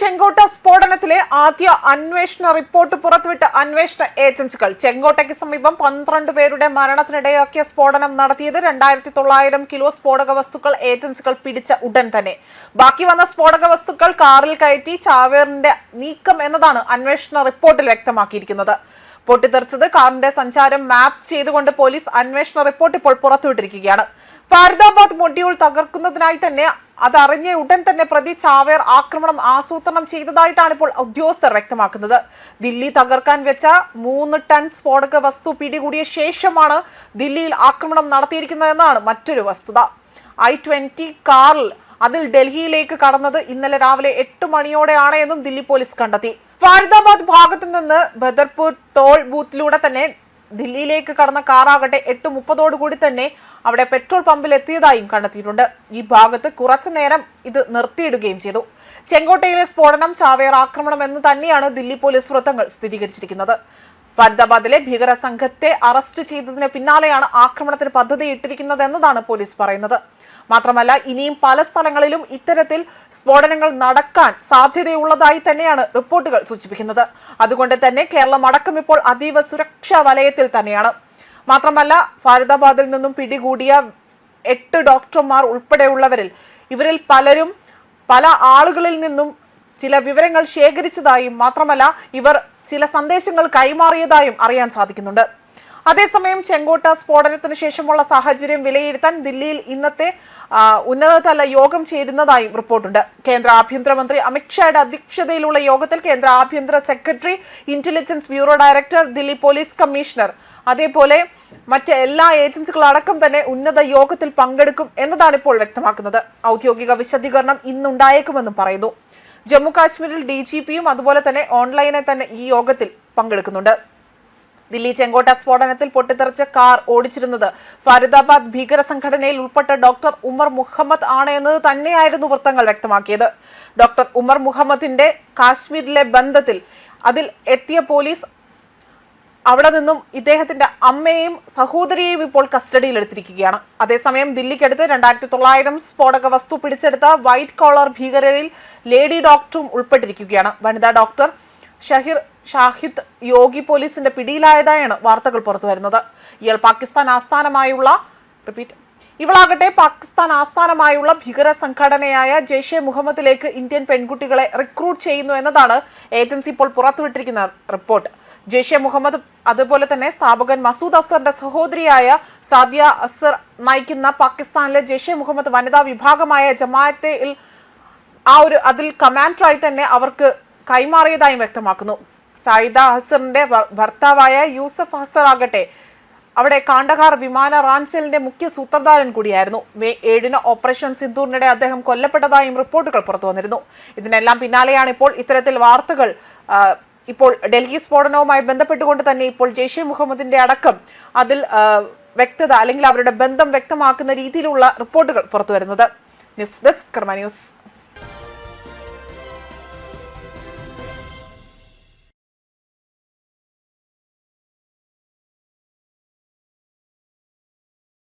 ചെങ്കോട്ട സ്ഫോടനത്തിലെ ആദ്യ അന്വേഷണ റിപ്പോർട്ട് പുറത്തുവിട്ട അന്വേഷണ ഏജൻസികൾ ചെങ്കോട്ടയ്ക്ക് സമീപം പന്ത്രണ്ട് പേരുടെ മരണത്തിനിടയാക്കിയ സ്ഫോടനം നടത്തിയത് രണ്ടായിരത്തി തൊള്ളായിരം കിലോ സ്ഫോടക വസ്തുക്കൾ ഏജൻസികൾ പിടിച്ച ഉടൻ തന്നെ. ബാക്കി വന്ന സ്ഫോടക വസ്തുക്കൾ കാറിൽ കയറ്റി ചാവേറിന്റെ നീക്കം എന്നതാണ് അന്വേഷണ റിപ്പോർട്ടിൽ വ്യക്തമാക്കിയിരിക്കുന്നത്. പൊട്ടിത്തെറിച്ചത് കാറിന്റെ സഞ്ചാരം മാപ്പ് ചെയ്തുകൊണ്ട് പോലീസ് അന്വേഷണ റിപ്പോർട്ട് ഇപ്പോൾ പുറത്തുവിട്ടിരിക്കുകയാണ്. ഫാരിദാബാദ് മൊഡ്യൂൾ തകർക്കുന്നതിനായി തന്നെ അതറിഞ്ഞ ഉടൻ തന്നെ പ്രതി ചാവേർ ആക്രമണം ആസൂത്രണം ചെയ്തതായിട്ടാണ് ഇപ്പോൾ ഉദ്യോഗസ്ഥർ വ്യക്തമാക്കുന്നത്. ദില്ലി തകർക്കാൻ വെച്ച മൂന്ന് ടൺ സ്ഫോടക വസ്തു പിടികൂടിയ ശേഷമാണ് ദില്ലിയിൽ ആക്രമണം നടത്തിയിരിക്കുന്നതെന്നാണ് മറ്റൊരു വസ്തുത. ഐ ട്വന്റി കാറിൽ അതിൽ ഡൽഹിയിലേക്ക് കടന്നത് ഇന്നലെ രാവിലെ എട്ട് മണിയോടെയാണ് എന്നും ദില്ലി പോലീസ് കണ്ടെത്തി. ഫാരിദാബാദ് ഭാഗത്തു നിന്ന് ബദർപൂർ ടോൾ ബൂത്തിലൂടെ തന്നെ ദില്ലിയിലേക്ക് കടന്ന കാറാകട്ടെ എട്ട് മുപ്പതോടുകൂടി തന്നെ അവിടെ പെട്രോൾ പമ്പിൽ എത്തിയതായും കണ്ടെത്തിയിട്ടുണ്ട്. ഈ ഭാഗത്ത് കുറച്ചു നേരം ഇത് നിർത്തിയിടുകയും ചെയ്തു. ചെങ്കോട്ടയിലെ സ്ഫോടനം ചാവേർ ആക്രമണം എന്ന് തന്നെയാണ് ദില്ലി പോലീസ് വൃത്തങ്ങൾ സ്ഥിരീകരിച്ചിരിക്കുന്നത്. ഫരീദാബാദിലെ ഭീകര സംഘത്തെ അറസ്റ്റ് ചെയ്തതിന് പിന്നാലെയാണ് ആക്രമണത്തിന് പദ്ധതി ഇട്ടിരിക്കുന്നത് എന്നതാണ് പോലീസ് പറയുന്നത്. മാത്രമല്ല ഇനിയും പല സ്ഥലങ്ങളിലും ഇത്തരത്തിൽ സ്ഫോടനങ്ങൾ നടക്കാൻ സാധ്യതയുള്ളതായി തന്നെയാണ് റിപ്പോർട്ടുകൾ സൂചിപ്പിക്കുന്നത്. അതുകൊണ്ട് തന്നെ കേരളം അടക്കം ഇപ്പോൾ അതീവ സുരക്ഷാ വലയത്തിൽ തന്നെയാണ്. മാത്രമല്ല ഫാരിദാബാദിൽ നിന്നും പിടികൂടിയ എട്ട് ഡോക്ടർമാർ ഉൾപ്പെടെയുള്ളവരിൽ ഇവരിൽ പലരും പല ആളുകളിൽ നിന്നും ചില വിവരങ്ങൾ ശേഖരിച്ചതായും മാത്രമല്ല ഇവർ ചില സന്ദേശങ്ങൾ കൈമാറിയതായും അറിയാൻ സാധിക്കുന്നുണ്ട്. അതേസമയം ചെങ്കോട്ട സ്ഫോടനത്തിന് ശേഷമുള്ള സാഹചര്യം വിലയിരുത്താൻ ദില്ലിയിൽ ഇന്നത്തെ ഉന്നതതല യോഗം ചേരുന്നതായും റിപ്പോർട്ടുണ്ട്. കേന്ദ്ര ആഭ്യന്തരമന്ത്രി അമിത്ഷായുടെ അധ്യക്ഷതയിലുള്ള യോഗത്തിൽ കേന്ദ്ര ആഭ്യന്തര secretary intelligence bureau director Delhi police commissioner. അതേപോലെ മറ്റ് എല്ലാ ഏജൻസികളടക്കം തന്നെ ഉന്നത യോഗത്തിൽ പങ്കെടുക്കും എന്നതാണ് ഇപ്പോൾ വ്യക്തമാക്കുന്നത്. ഔദ്യോഗിക വിശദീകരണം ഇന്നുണ്ടായേക്കുമെന്നും പറയുന്നു. ജമ്മു കാശ്മീരിൽ ഡി ജി പിയും അതുപോലെ തന്നെ ഓൺലൈനിൽ തന്നെ ഈ യോഗത്തിൽ പങ്കെടുക്കുന്നുണ്ട്. ദില്ലി ചെങ്കോട്ട സ്ഫോടനത്തിൽ പൊട്ടിത്തെറിച്ച കാർ ഓടിച്ചിരുന്നത് ഫരീദാബാദ് ഭീകര സംഘടനയിൽ ഉൾപ്പെട്ട ഡോക്ടർ ഉമർ മുഹമ്മദ് ആണ് എന്നത് തന്നെയായിരുന്നു വൃത്തങ്ങൾ വ്യക്തമാക്കിയത്. ഡോക്ടർ ഉമർ മുഹമ്മദിന്റെ കാശ്മീരിലെ ബന്ധത്തിൽ അതിൽ എത്തിയ പോലീസ് അവിടെ നിന്നും ഇദ്ദേഹത്തിന്റെ അമ്മയെയും സഹോദരിയെയും ഇപ്പോൾ കസ്റ്റഡിയിൽ എടുത്തിരിക്കുകയാണ്. അതേസമയം ദില്ലിക്കടുത്ത് രണ്ടായിരത്തി തൊള്ളായിരം സ്ഫോടക വസ്തു പിടിച്ചെടുത്ത വൈറ്റ് കോളർ ഭീകരരിൽ ലേഡി ഡോക്ടറും ഉൾപ്പെട്ടിരിക്കുകയാണ്. വനിതാ ഡോക്ടർ ഷഹിർ ഷാഹിദ് യോഗി പോലീസിന്റെ പിടിയിലായതായാണ് വാർത്തകൾ പുറത്തു വരുന്നത്. ഇയാൾ പാകിസ്ഥാൻ ആസ്ഥാനമായുള്ള റിപ്പീറ്റ് ഇവളാകട്ടെ പാകിസ്ഥാൻ ആസ്ഥാനമായുള്ള ഭീകര സംഘടനയായ ജെയ്ഷെ മുഹമ്മദിലേക്ക് ഇന്ത്യൻ പെൺകുട്ടികളെ റിക്രൂട്ട് ചെയ്യുന്നു എന്നതാണ് ഏജൻസി ഇപ്പോൾ പുറത്തുവിട്ടിരിക്കുന്ന റിപ്പോർട്ട് ജെയ്ഷെ മുഹമ്മദ് അതുപോലെ തന്നെ സ്ഥാപകൻ മസൂദ് അസറിന്റെ സഹോദരിയായ സാദിയ അസർ നയിക്കുന്ന പാകിസ്ഥാനിലെ ജെയ്ഷെ മുഹമ്മദ് വനിതാ വിഭാഗമായ ജമാഅത്തിൽ ആ ഒരു അതിൽ കമാൻഡറായി തന്നെ അവർക്ക് കൈമാറിയതായും വ്യക്തമാക്കുന്നു. സായിദ ഹസറിന്റെ ഭർത്താവായ യൂസഫ് ഹസർ ആകട്ടെ അവിടെ കാണ്ടഹാർ വിമാന റാഞ്ചലിന്റെ മുഖ്യ സൂത്രധാരൻ കൂടിയായിരുന്നു. മെയ് ഏഴിന് ഓപ്പറേഷൻ സിന്ദൂറിനിടെ അദ്ദേഹം കൊല്ലപ്പെട്ടതായും റിപ്പോർട്ടുകൾ പുറത്തു വന്നിരുന്നു. ഇതിനെല്ലാം പിന്നാലെയാണ് ഇപ്പോൾ ഇത്തരത്തിൽ വാർത്തകൾ ഇപ്പോൾ ഡൽഹി സ്ഫോടനവുമായി ബന്ധപ്പെട്ടുകൊണ്ട് തന്നെ ഇപ്പോൾ ജെയ്ഷെ മുഹമ്മദിന്റെ അടക്കം അതിൽ വ്യക്തത അല്ലെങ്കിൽ അവരുടെ ബന്ധം വ്യക്തമാക്കുന്ന രീതിയിലുള്ള റിപ്പോർട്ടുകൾ പുറത്തു വരുന്നത്. News desk Karma news.